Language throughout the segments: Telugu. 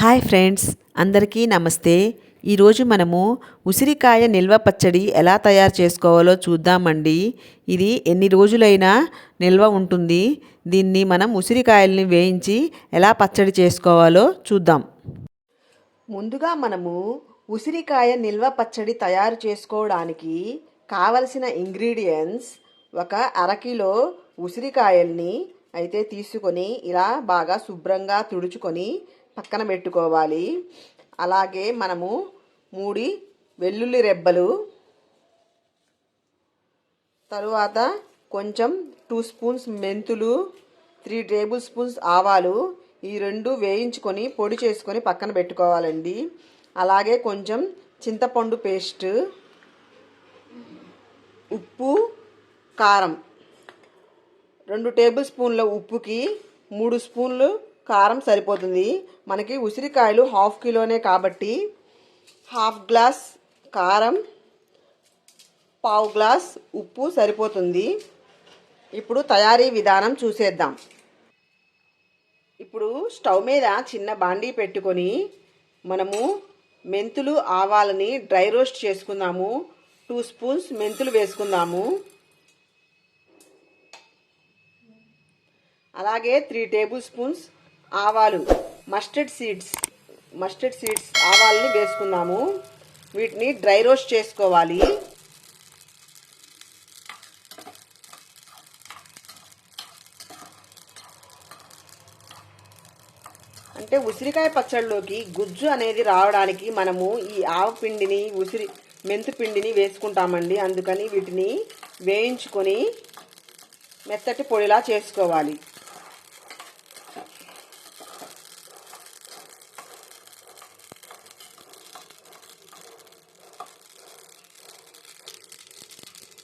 హాయ్ ఫ్రెండ్స్ అందరికీ నమస్తే. ఈరోజు మనము ఉసిరికాయ నిల్వ పచ్చడి ఎలా తయారు చేసుకోవాలో చూద్దామండి. ఇది ఎన్ని రోజులైనా నిల్వ ఉంటుంది. దీన్ని మనం ఉసిరికాయల్ని వేయించి ఎలా పచ్చడి చేసుకోవాలో చూద్దాం. ముందుగా మనము ఉసిరికాయ నిల్వ పచ్చడి తయారు చేసుకోవడానికి కావలసిన ఇంగ్రీడియంట్స్ ఒక అరకిలో ఉసిరికాయల్ని అయితే తీసుకొని ఇలా బాగా శుభ్రంగా తుడుచుకొని పక్కన పెట్టుకోవాలి. అలాగే మనము మూడి వెల్లుల్లి రెబ్బలు తరువాత కొంచెం టూ స్పూన్స్ మెంతులు త్రీ టేబుల్ స్పూన్స్ ఆవాలు ఈ రెండు వేయించుకొని పొడి చేసుకొని పక్కన పెట్టుకోవాలండి. అలాగే కొంచెం చింతపండు పేస్ట్ ఉప్పు కారం. రెండు టేబుల్ స్పూన్ల ఉప్పుకి మూడు స్పూన్లు కారం సరిపోతుంది. మనకి ఉసిరికాయలు హాఫ్ కిలోనే కాబట్టి హాఫ్ గ్లాస్ కారం పావు గ్లాస్ ఉప్పు సరిపోతుంది. ఇప్పుడు తయారీ విధానం చూసేద్దాం. ఇప్పుడు స్టవ్ మీద చిన్న బాండీ పెట్టుకొని మనము మెంతులు ఆవాలని డ్రై రోస్ట్ చేసుకుందాము. టూ స్పూన్స్ మెంతులు వేసుకుందాము. అలాగే త్రీ టేబుల్ స్పూన్స్ ఆవాలు మస్టర్డ్ సీడ్స్ మస్టర్డ్ సీడ్స్ ఆవాలని వేసుకున్నాము. వీటిని డ్రై రోస్ట్ చేసుకోవాలి. అంటే ఉసిరికాయ పచ్చడిలోకి గుజ్జు అనేది రావడానికి మనము ఈ ఆవపిండిని ఉసిరి మెంతు పిండిని వేసుకుంటామండి. అందుకని వీటిని వేయించుకొని మెత్తటి పొడిలా చేసుకోవాలి.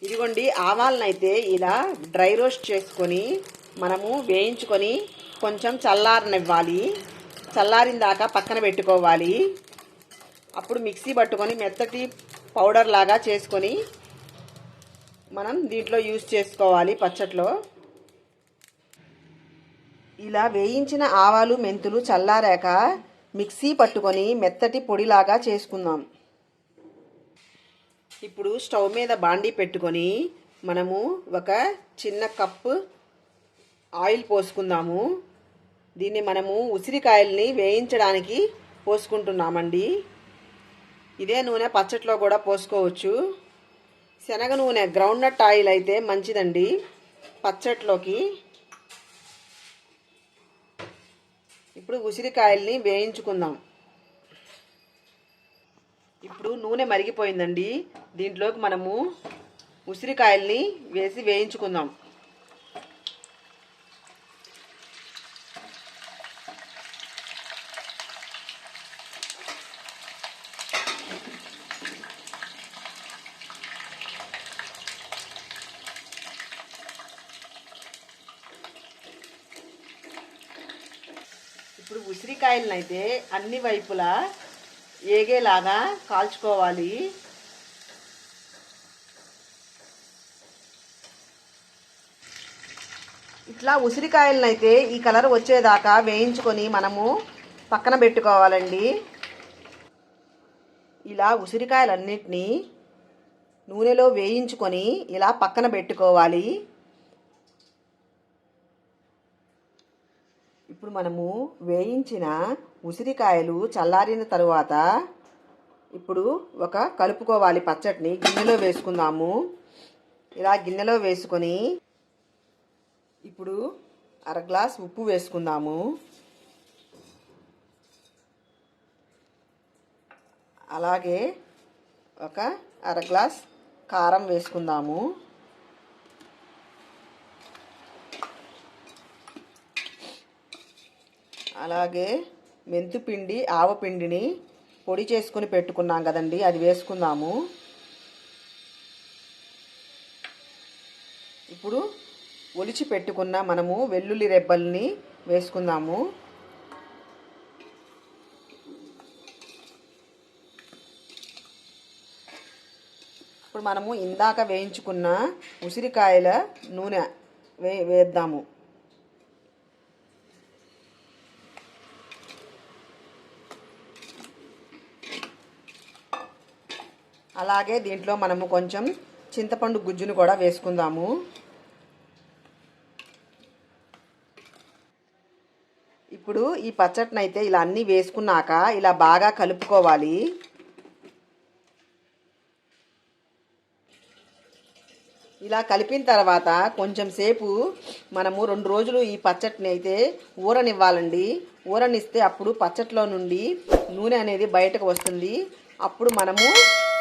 ఇదిగోండి ఆవాలనైతే ఇలా డ్రై రోస్ట్ చేసుకొని మనము వేయించుకొని కొంచెం చల్లారనివ్వాలి. చల్లారిన దాకా పక్కన పెట్టుకోవాలి. అప్పుడు మిక్సీ పట్టుకొని మెత్తటి పౌడర్ లాగా చేసుకొని మనం దీంట్లో యూజ్ చేసుకోవాలి పచ్చట్లో. ఇలా వేయించిన ఆవాలు మెంతులు చల్లారాక మిక్సీ పట్టుకొని మెత్తటి పొడిలాగా చేసుకుందాం. ఇప్పుడు స్టవ్ మీద బాండీ పెట్టుకొని మనము ఒక చిన్న కప్పు ఆయిల్ పోసుకుందాము. దీన్ని మనము ఉసిరికాయల్ని వేయించడానికి పోసుకుంటున్నామండి. ఇదే నూనె పచ్చట్లో కూడా పోసుకోవచ్చు. శనగ నూనె గ్రౌండ్నట్ ఆయిల్ అయితే మంచిదండి. పచ్చట్లోకి ఇప్పుడు ఉసిరికాయల్ని వేయించుకుందాం. ఇప్పుడు నూనె మరిగిపోయిందండి. దీంట్లోకి మనము ఉసిరికాయల్ని వేసి వేయించుకుందాం. ఇప్పుడు ఉసిరికాయలను అయితే అన్ని వైపులా ఏగేలాగా కాల్చుకోవాలి. ఇట్లా ఉసిరికాయలను అయితే ఈ కలర్ వచ్చేదాకా వేయించుకొని మనము పక్కన పెట్టుకోవాలండి. ఇలా ఉసిరికాయలన్నిటినీ నూనెలో వేయించుకొని ఇలా పక్కన పెట్టుకోవాలి. ఇప్పుడు మనము వేయించిన ఉసిరికాయలు చల్లారిన తరువాత ఇప్పుడు ఒక కలుపుకోవాలి పచ్చడిని గిన్నెలో వేసుకుందాము. ఇలా గిన్నెలో వేసుకొని ఇప్పుడు అర గ్లాస్ ఉప్పు వేసుకుందాము. అలాగే ఒక అర గ్లాస్ కారం వేసుకుందాము. అలాగే మెంతుపిండి ఆవపిండిని పొడి చేసుకుని పెట్టుకున్నాం కదండి అది వేసుకుందాము. ఇప్పుడు ఒలిచి పెట్టుకున్న మనము వెల్లుల్లి రెబ్బల్ని వేసుకుందాము. ఇప్పుడు మనము ఇందాక వేయించుకున్న ఉసిరికాయల నూనె వే వేద్దాము. అలాగే దీంట్లో మనము కొంచెం చింతపండు గుజ్జును కూడా వేసుకుందాము. ఇప్పుడు ఈ పచ్చడిని అయితే ఇలా అన్నీ వేసుకున్నాక ఇలా బాగా కలుపుకోవాలి. ఇలా కలిపిన తర్వాత కొంచెం సేపు మనము రెండు రోజులు ఈ పచ్చడిని అయితే ఊరనివ్వాలండి. ఊరనిస్తే అప్పుడు పచ్చట్లో నుండి నూనె అనేది బయటకు వస్తుంది. అప్పుడు మనము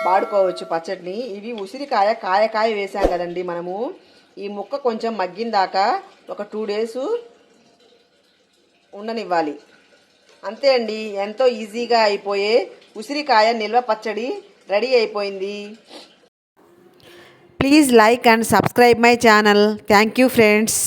వాడుకోవచ్చు పచ్చడిని ఇవి ఉసిరికాయ కాయ కాయ వేసాం కదండి మనము. ఈ ముక్క కొంచెం మగ్గిందాక ఒక టూ డేస్ ఉండనివ్వాలి. అంతే అండి ఎంతో ఈజీగా అయిపోయే ఉసిరికాయ నిల్వ పచ్చడి రెడీ అయిపోయింది. Please like and subscribe my channel. Thank you friends.